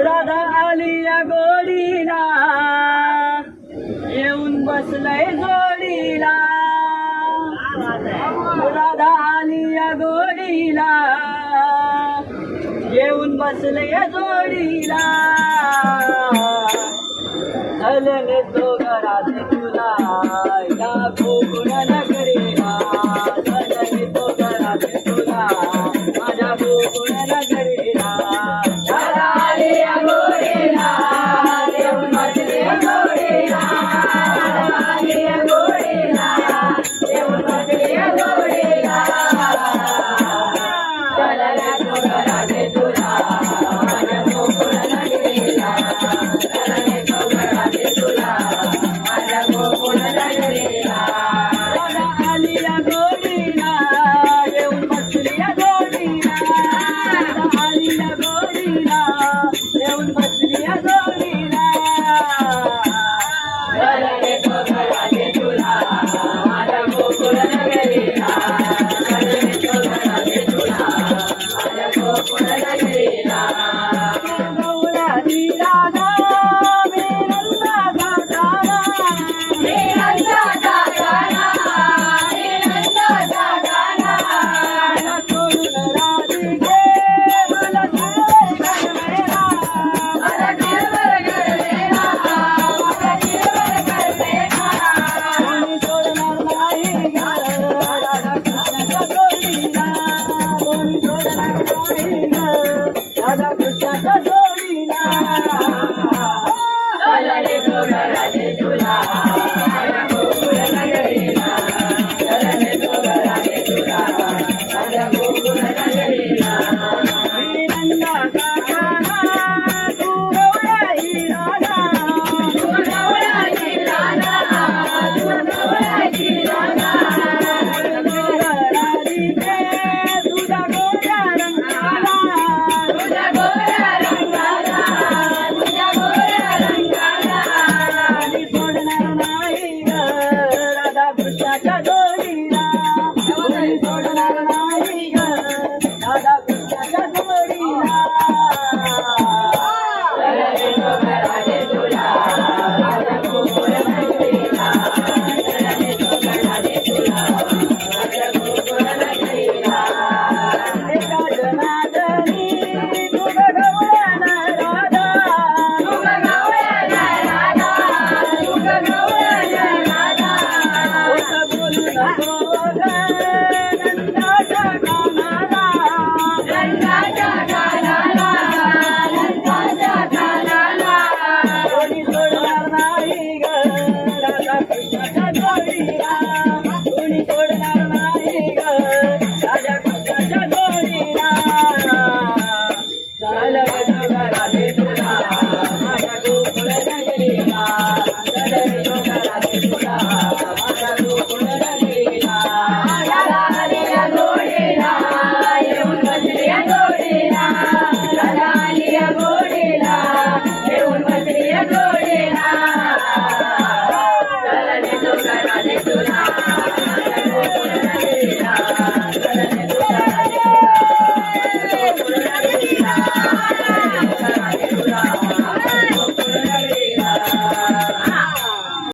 राधा आली या गोडीला. येऊन बसलय जोडीला. राधा आली या गोडीला. येऊन बसलय जोडीला. अलग तो घरात तुला. या गोकुळा la gloria. జయ జుల 来